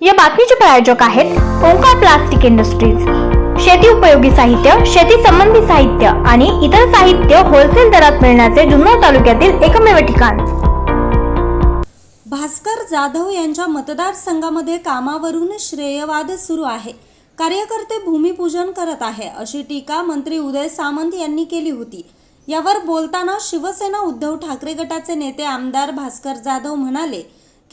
या बातमीचे प्रायोजक आहेत ओंकार प्लास्टिक इंडस्ट्रीज. शेती उपयोगी साहित्य शेती संबंधी साहित्य आणि इतर साहित्य होलसेल दरात मिळण्याचे जुन्नर तालुक्यातील एकमेव ठिकाण. भास्कर जाधव यांच्या मतदारसंघामध्ये कामावरून श्रेयवाद सुरू आहे. कार्यकर्ते भूमिपूजन करत आहे अशी टीका मंत्री उदय सामंत यांनी केली होती. यावर बोलताना शिवसेना उद्धव ठाकरे गटाचे नेते आमदार भास्कर जाधव म्हणाले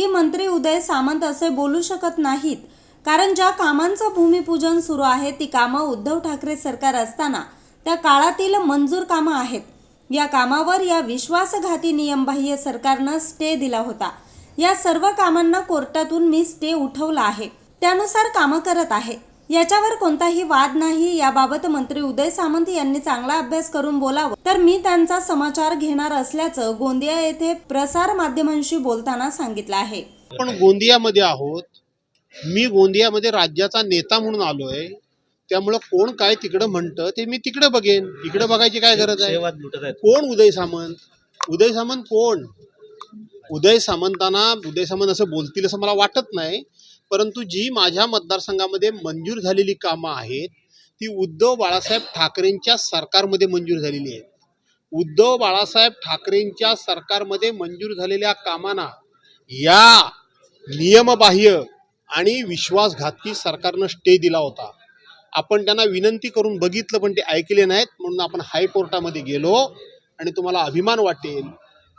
की मंत्री उदय सामंत असे बोलू शकत नाहीत. कारण ज्या कामांचं भूमिपूजन सुरू आहे ती कामं उद्धव ठाकरे सरकार असताना त्या काळातील मंजूर कामं आहेत. या कामावर या विश्वासघाती नियमबाह्य सरकारनं स्टे दिला होता. या सर्व कामांना कोर्टातून मी स्टे उठवला आहे. त्यानुसार कामं करत आहे. याच्यावर कोणताही वाद नाही. याबाबत मंत्री उदय सामंत यांनी चांगला अभ्यास करून बोलावं. तर मी त्यांचा समाचार घेणार असल्याचं गोंदिया येथे प्रसार माध्यमांशी बोलताना सांगितलं आहे. आपण गोंदियामध्ये आहोत. मी गोंदियामध्ये राज्याचा नेता म्हणून आलोय. त्यामुळं कोण काय तिकडं म्हणतं ते मी तिकडं बघेन. इकडं बघायची काय गरज आहे? सेवात लुटत आहेत. कोण उदय सामंत? उदय सामंत कोण? उदय सामंतांना उदय सामंत असं बोलतील असं मला वाटत नाही. परंतु जी माझ्या मतदारसंघामध्ये मंजूर झालेली कामं आहेत ती उद्धव बाळासाहेब ठाकरेंच्या सरकारमध्ये मंजूर झालेली आहेत. उद्धव बाळासाहेब ठाकरेंच्या सरकारमध्ये मंजूर झालेल्या कामांना या नियमबाह्य आणि विश्वासघातकी सरकारनं स्टे दिला होता. आपण त्यांना विनंती करून बघितलं पण ते ऐकले नाहीत म्हणून आपण हायकोर्टामध्ये गेलो आणि तुम्हाला अभिमान वाटेल.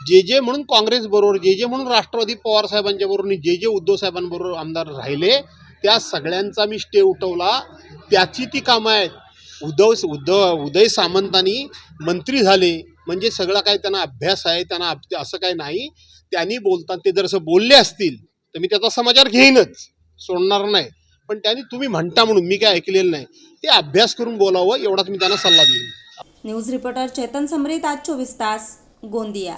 जे जे म्हणून काँग्रेस बरोबर जे जे म्हणून राष्ट्रवादी पवार साहेबांच्या बरोबर आणि जे जे उद्धव साहेबांबरोबर आमदार राहिले त्या सगळ्यांचा मी स्टे उठवला. त्याची ती कामं आहेत. उद्धव उद्धव उदय सामंतांनी मंत्री झाले. म्हणजे सगळं काय त्यांना अभ्यास आहे त्यांना असं काय नाही. त्यांनी बोलतात ते जर असं बोलले असतील तर मी त्याचा समाचार घेईनच. सोडणार नाही. पण त्यांनी तुम्ही म्हणता म्हणून मी काय ऐकलेलं नाही. ते अभ्यास करून बोलावं एवढाच मी त्यांना सल्ला देईन. न्यूज रिपोर्टर चेतन समरीत आज चोवीस तास गोंदिया.